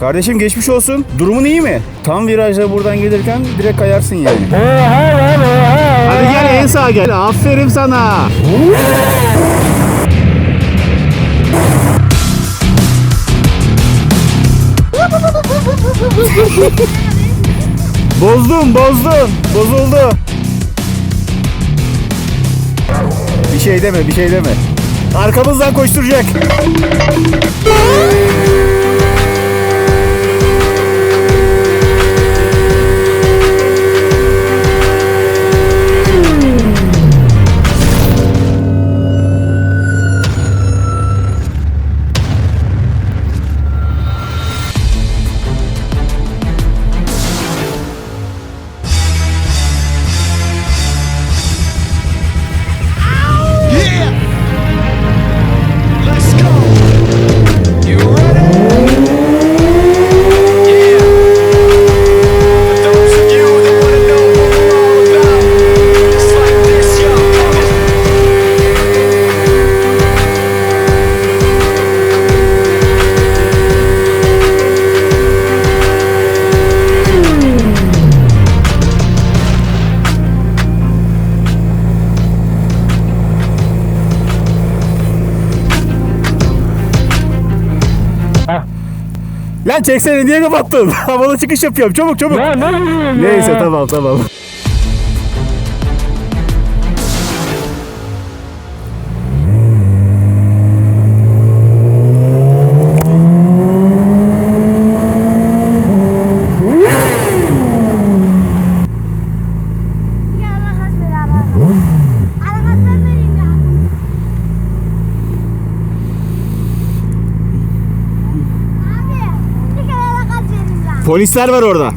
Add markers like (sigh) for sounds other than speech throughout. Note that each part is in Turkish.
Kardeşim geçmiş olsun. Durumun iyi mi? Tam virajda buradan gelirken direkt kayarsın yani. Hadi gel en sağa gel. Aferin sana. Bozdun, bozdun. Bozuldu. Bir şey deme, bir şey deme. Arkamızdan koşturacak. Lan çeksene niye kapattın? (laughs) Havalı çıkış yapıyorum. Çabuk çabuk. Ya ne bileyim ya. Neyse tamam tamam. Polisler var orada.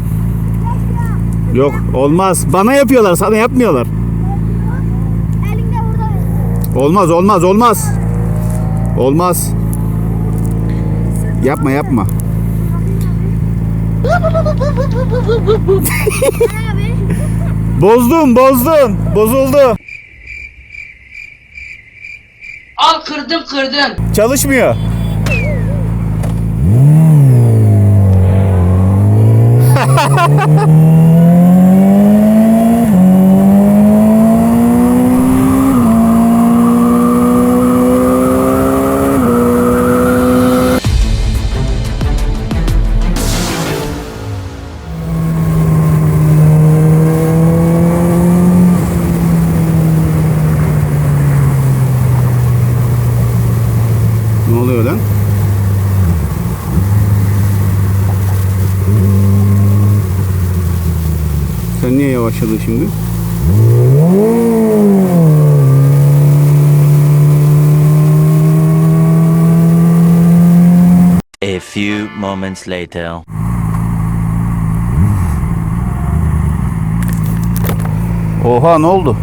Yok olmaz. Bana yapıyorlar sana yapmıyorlar. Olmaz olmaz olmaz. Olmaz. Yapma yapma. (laughs) Bozdun bozdun. Bozuldu. Al kırdım kırdım. Çalışmıyor. Niye yavaşladın şimdi? A few moments later. Oha ne oldu?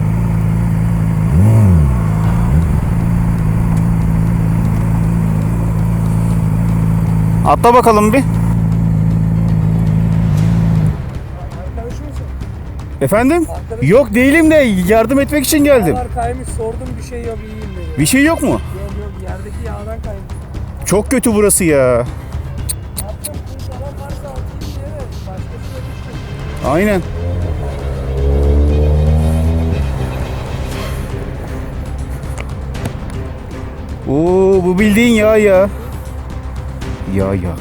Atla bakalım bir. Efendim? Yok değilim de yardım etmek için geldim. Yağlar kaymış sordum bir şey yok iyiyim dedi. Bir şey yok mu? Yok yok yerdeki yağdan kaymış. Çok kötü burası ya. Yaptım kurtaran varsa atayım diye de başkasına düştüm. Aynen. Oo bu bildiğin yağ ya. Yağ ya.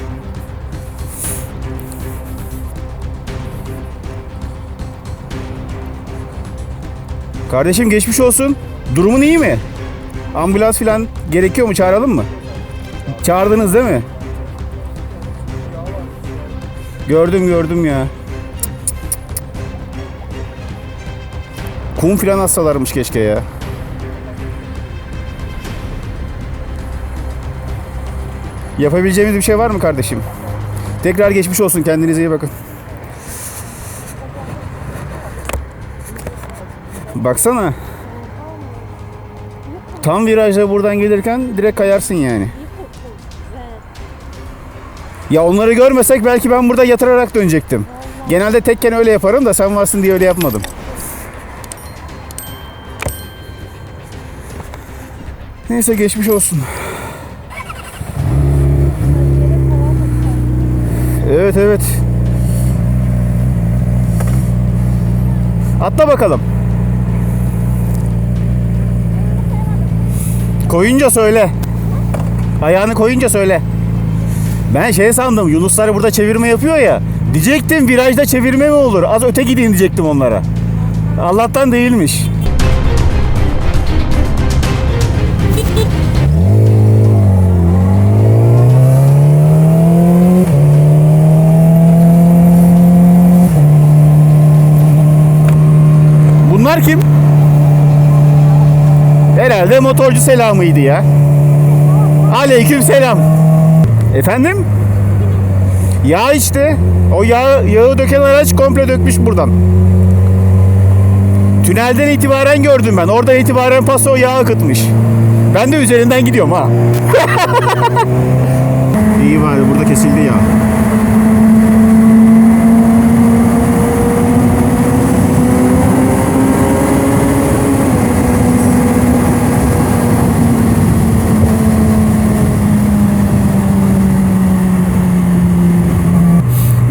Kardeşim geçmiş olsun. Durumun iyi mi? Ambulans falan gerekiyor mu? Çağıralım mı? Çağırdınız değil mi? Gördüm gördüm ya. Kum filan hastalarmış keşke ya. Yapabileceğimiz bir şey var mı kardeşim? Tekrar geçmiş olsun. Kendinize iyi bakın. Baksana. Tam virajda buradan gelirken direkt kayarsın yani. Ya onları görmesek belki ben burada yatırarak dönecektim. Genelde tekken öyle yaparım da sen varsın diye öyle yapmadım. Neyse geçmiş olsun. Evet evet. Atla bakalım. Koyunca söyle. Ayağını koyunca söyle. Ben şey sandım Yunuslar burada çevirme yapıyor ya. Diyecektim virajda çevirme mi olur? Az öte gidin diyecektim onlara. Allah'tan değilmiş. (laughs) Bunlar kim? Herhalde motorcu selamıydı ya. Aleyküm selam. Efendim? Yağ işte. O yağı, yağı döken araç komple dökmüş buradan. Tünelden itibaren gördüm ben. Oradan itibaren paso yağ akıtmış. Ben de üzerinden gidiyorum ha. (laughs) İyi bari burada kesildi ya.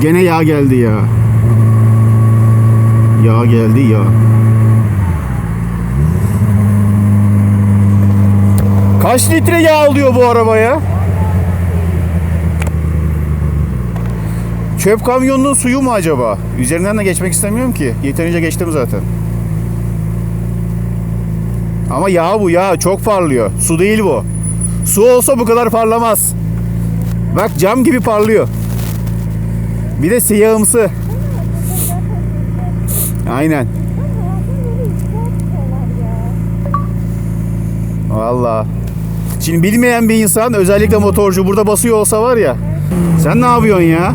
Gene yağ geldi ya. Yağ geldi ya. Kaç litre yağ alıyor bu arabaya? Çöp kamyonunun suyu mu acaba? Üzerinden de geçmek istemiyorum ki. Yeterince geçtim zaten. Ama yağ bu yağ çok parlıyor. Su değil bu. Su olsa bu kadar parlamaz. Bak cam gibi parlıyor. Bir de siyahımsı. Aynen. Valla. Şimdi bilmeyen bir insan özellikle motorcu burada basıyor olsa var ya. Sen ne yapıyorsun ya?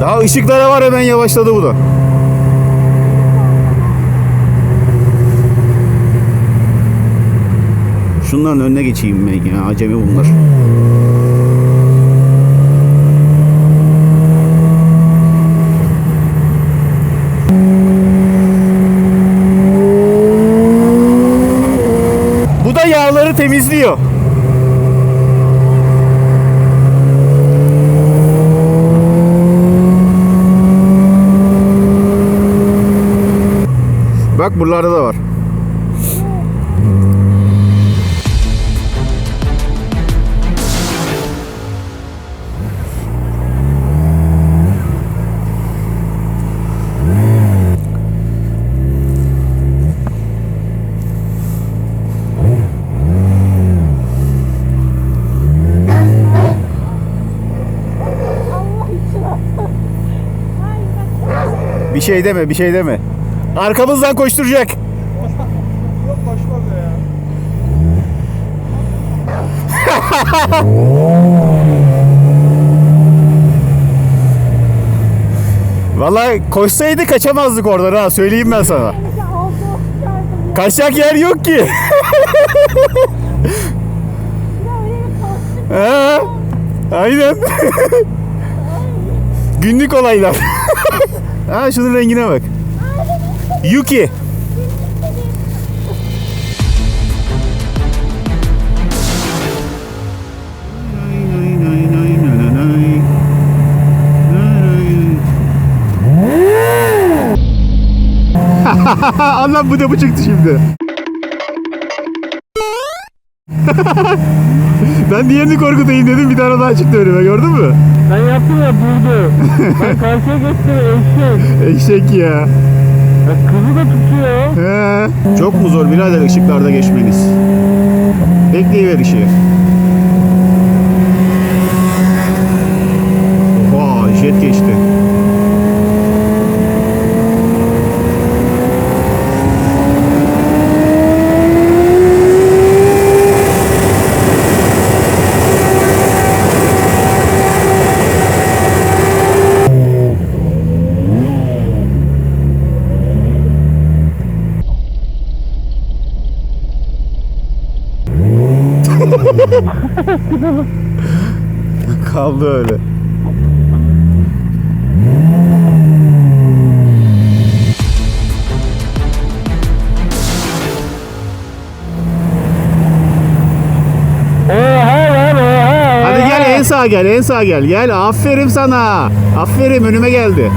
Daha ışıklara var hemen yavaşladı bu da. Şunların önüne geçeyim ben ya. Acemi bunlar. Bu da yağları temizliyor. Bak buralarda da var. Bir şey deme, bir şey deme. Arkamızdan koşturacak. Yok koşmaz ya. Vallahi koşsaydı kaçamazdık oradan ha söyleyeyim ben sana. Kaçacak yer yok ki. (laughs) ha, aynen. (laughs) Günlük olaylar. (laughs) ha şunun rengine bak. Yuki. (laughs) Allah bu da bu çıktı şimdi. (laughs) ben diğerini korkutayım dedim bir tane daha çıktı önüme gördün mü? Ben yaptım ya durdu. (laughs) ben karşıya geçtim eşek. Eşek ya. Ya kızı da tutuyor. He. Çok mu zor birader ışıklarda geçmeniz? Bekleyiver ışığı. Oha jet geçti. Kaldı öyle. Hadi gel en sağa gel, en sağa gel. Gel, aferin sana. Aferin, önüme geldi.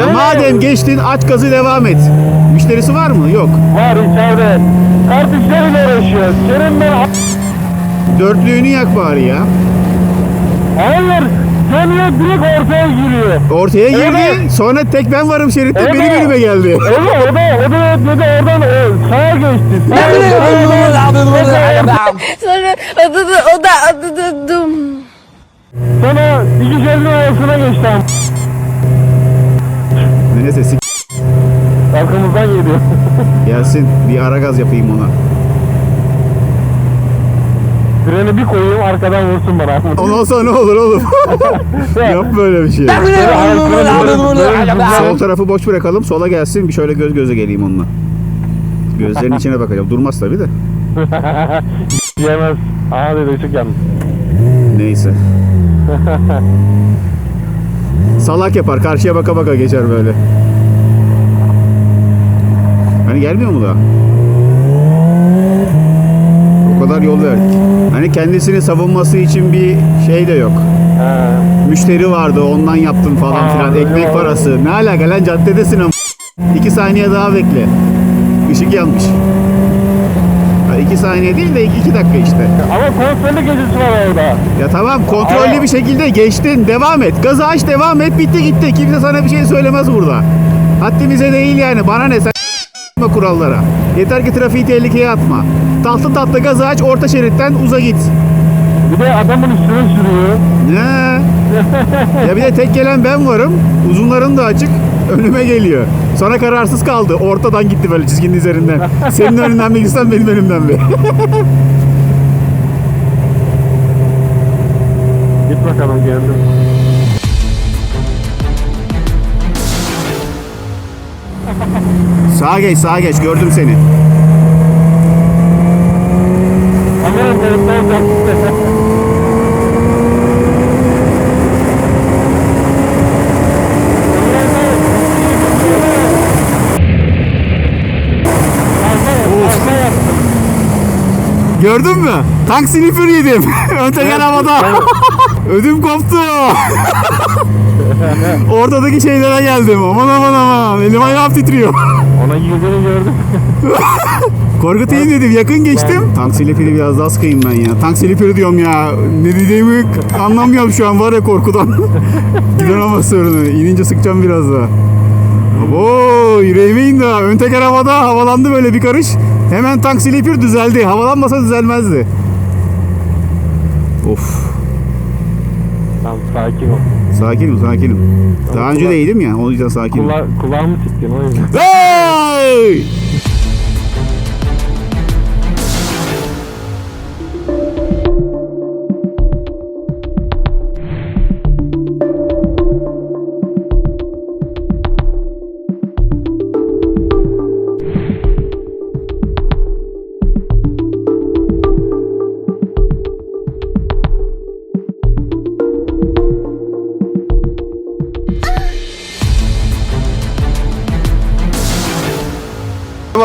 Ya madem geçtin aç gazı devam et. Müşterisi var mı? Yok. Var içeride. Kardeşleriyle uğraşıyor. Senin ben... Dörtlüğünü yak bari ya. Hayır. Dönüyor direkt ortaya giriyor. Ortaya girdi. Evet. Sonra tek ben varım şeritte. Evet. Benim önüme geldi. Evet o da o da dedi oradan o, sağa geçti. Sonra adı da o da adı da dum. Sonra iki şeridin arasına geçti. Neyse sik Arkamızdan geliyor. (laughs) gelsin. Bir ara gaz yapayım ona. Freni bir koyayım arkadan vursun bana. Ondan sonra ne olur oğlum? (laughs) Yap böyle bir şey. Sol tarafı boş bırakalım. Sola gelsin. Bir şöyle göz göze geleyim onunla. Gözlerin içine bakacağım. Durmaz tabii de. (laughs) Yemez. Aha dedi ışık yandı. Neyse. Salak yapar. Karşıya baka baka geçer böyle. Hani gelmiyor mu daha? O kadar yol verdik. Hani kendisini savunması için bir şey de yok. He. Müşteri vardı ondan yaptın falan Aa, filan. Ekmek parası. Ne alaka lan caddedesin ama. İki saniye daha bekle. Işık yanmış. Ha, iki saniye değil de iki, iki dakika işte. Ama kontrollü gecesi var orada. Ya tamam kontrollü Aa. bir şekilde geçtin. Devam et. Gazı aç devam et. Bitti gitti. Kimse sana bir şey söylemez burada. Haddimize değil yani. Bana ne sen (laughs) kurallara. Yeter ki trafiği tehlikeye atma. Tatlı tatlı gazı aç orta şeritten uza git. Bir de adamın üstüne sürüyor. Ne? (laughs) ya bir de tek gelen ben varım. Uzunların da açık. Önüme geliyor. Sonra kararsız kaldı. Ortadan gitti böyle çizginin üzerinden. Senin önünden mi gitsem benim önümden mi? (laughs) Git bakalım geldim. sağa geç sağa geç gördüm seni. Kamera kayıtlar Gördün mü? Tank sniffer yedim. Ön teker havada. (laughs) Ödüm koptu. (laughs) Ortadaki şeylere geldim. Aman aman aman. Elim ayağım titriyor. (laughs) Ona yüzünü gördüm. Korkutayım dedim. Yakın geçtim. Tank slipper'i biraz daha sıkayım ben ya. Tank slipper'i diyorum ya. Ne dediğimi anlamıyorum şu an var ya korkudan. Gider ama sorunu. İnince sıkacağım biraz daha. Abo yüreğime indi ha. Ön teker havada havalandı böyle bir karış. Hemen tank slipper düzeldi. Havalanmasa düzelmezdi. Of. Tamam sakin ol. Sakinim sakinim. Daha önce de iyiydim ya. O yüzden sakinim. Kula kulağımı siktin o yüzden. Hey!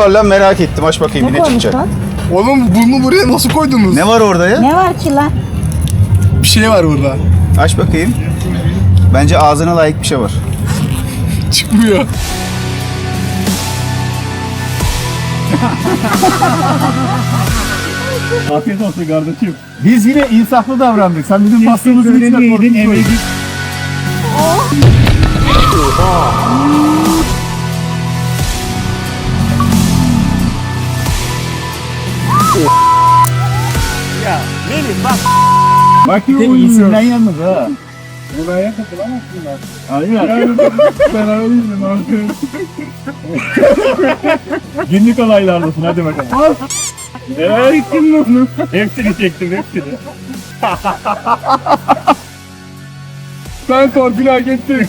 Var lan merak ettim. Aç bakayım bir ne çıkacak. Oğlum bunu buraya nasıl koydunuz? Ne var orada ya? Ne var ki lan? Bir şey var burada. Aç bakayım. Bence ağzına layık bir şey var. (laughs) Çıkmıyor. (laughs) Afiyet olsun kardeşim. Biz yine insaflı davrandık. Sen bizim bastığımızın içine yedin, emeği Ya Melih bak. Bak gibi uyumuyor. yalnız ha. Buraya katılamazsın ben. Aynen. Ben öyleyim abi. Günlük olaylardasın hadi bakalım. Eee gittin mi onu? Hepsini çektim hepsini. Ben torpil hak ettim.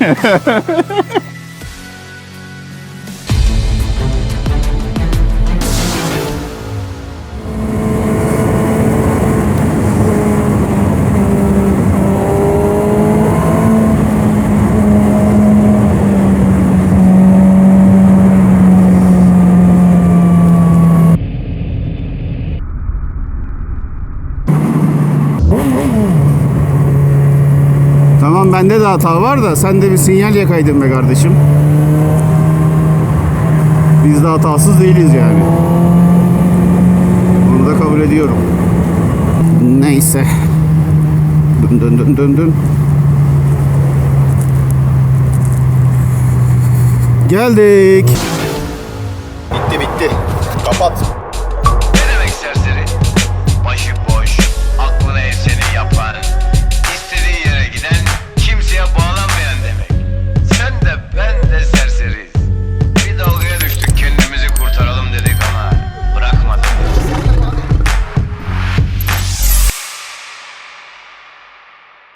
(laughs) de hata var da sen de bir sinyal yakaydın be kardeşim. Biz de hatasız değiliz yani. Onu da kabul ediyorum. Neyse. Dön dön dön dön dön. Geldik. Bitti bitti. Kapat.